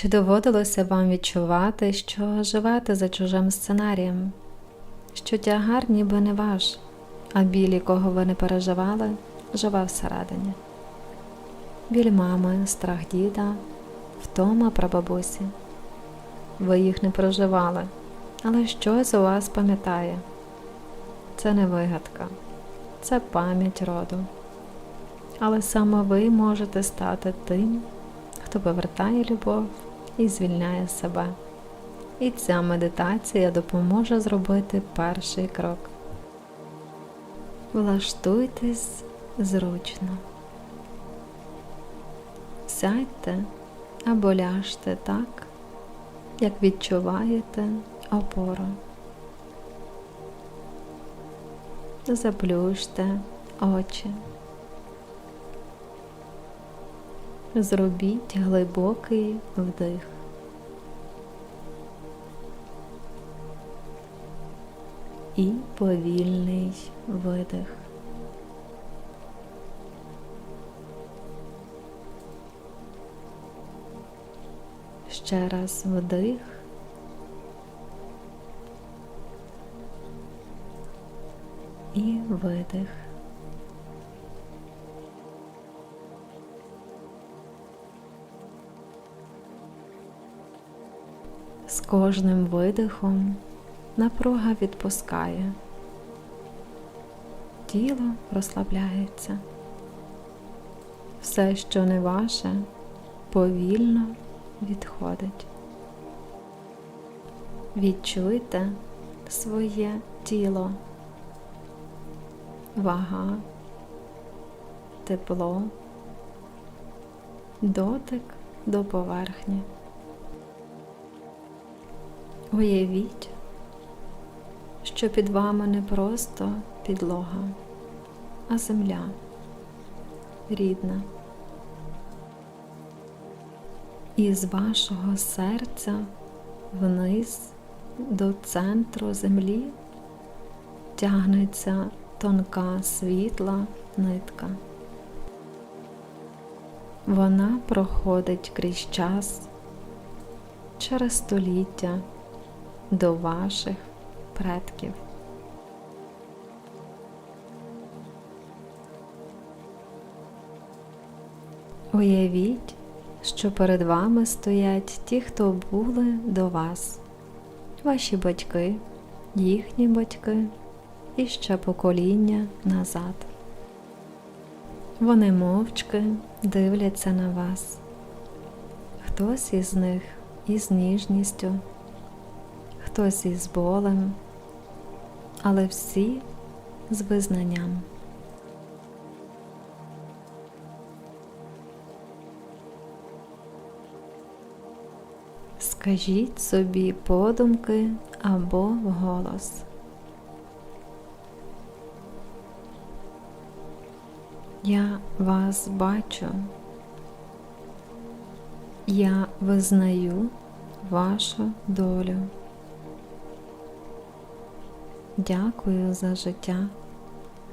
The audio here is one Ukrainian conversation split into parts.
Чи доводилося вам відчувати, що живете за чужим сценарієм, що тягар ніби не ваш, а біль, якого ви не переживали, живе всередині? Біль мами, страх діда, втома прабабусі. Ви їх не проживали, але щось у вас пам'ятає. Це не вигадка, це пам'ять роду. Але саме ви можете стати тим, хто повертає любов і звільняє себе. І ця медитація допоможе зробити перший крок. Влаштуйтесь зручно. Сядьте або ляжте так, як відчуваєте опору. Заплющте очі. Зробіть глибокий вдих. І повільний видих. Ще раз вдих. І видих. З кожним видихом напруга відпускає, тіло розслабляється. Все, що не ваше, повільно відходить. Відчуйте своє тіло, вага, тепло, дотик до поверхні. Уявіть, що під вами не просто підлога, а земля рідна. І з вашого серця вниз до центру землі тягнеться тонка світла нитка. Вона проходить крізь час, через століття до ваших предків. Уявіть, що перед вами стоять ті, хто були до вас, ваші батьки, їхні батьки і ще покоління назад. Вони мовчки дивляться на вас. Хтось із них із ніжністю, хтось із болем, але всі з визнанням. Скажіть собі подумки або вголос. Я вас бачу. Я визнаю вашу долю. Дякую за життя,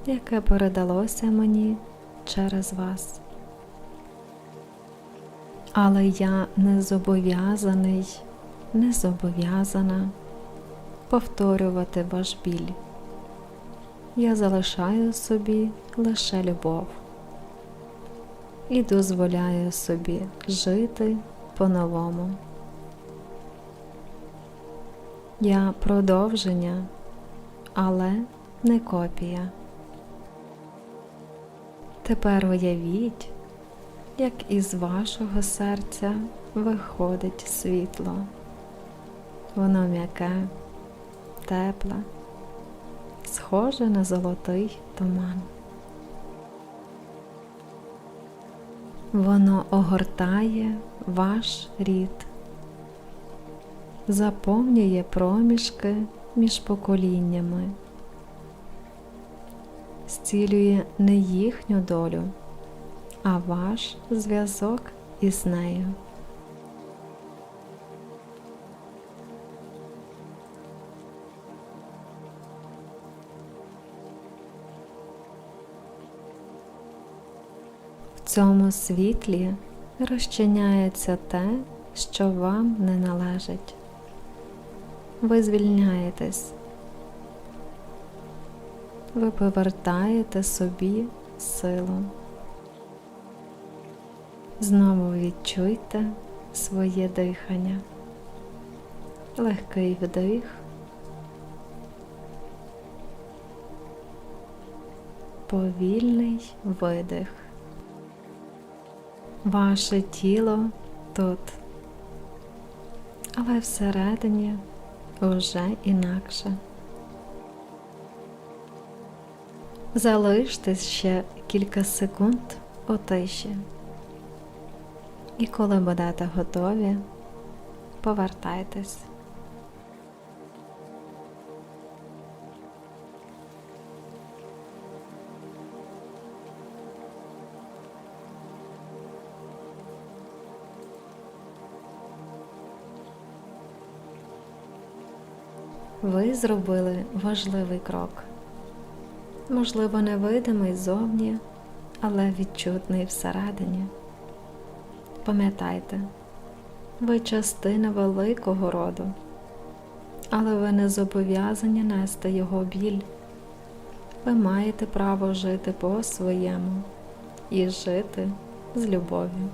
яке передалося мені через вас. Але я не зобов'язаний, не зобов'язана повторювати ваш біль. Я залишаю собі лише любов і дозволяю собі жити по-новому. Я продовження, але не копія. Тепер уявіть, як із вашого серця виходить світло. Воно м'яке, тепле, схоже на золотий туман. Воно огортає ваш рід, заповнює проміжки між поколіннями, зцілює не їхню долю, а ваш зв'язок із нею. В цьому світлі розчиняється те, що вам не належить. Ви звільняєтесь. Ви повертаєте собі силу. Знову відчуйте своє дихання. Легкий вдих. Повільний видих. Ваше тіло тут, але всередині уже інакше. Залиштесь ще кілька секунд у тиші. І коли будете готові, повертайтесь. Ви зробили важливий крок. Можливо, невидимий зовні, але відчутний всередині. Пам'ятайте, ви частина великого роду, але ви не зобов'язані нести його біль. Ви маєте право жити по-своєму і жити з любов'ю.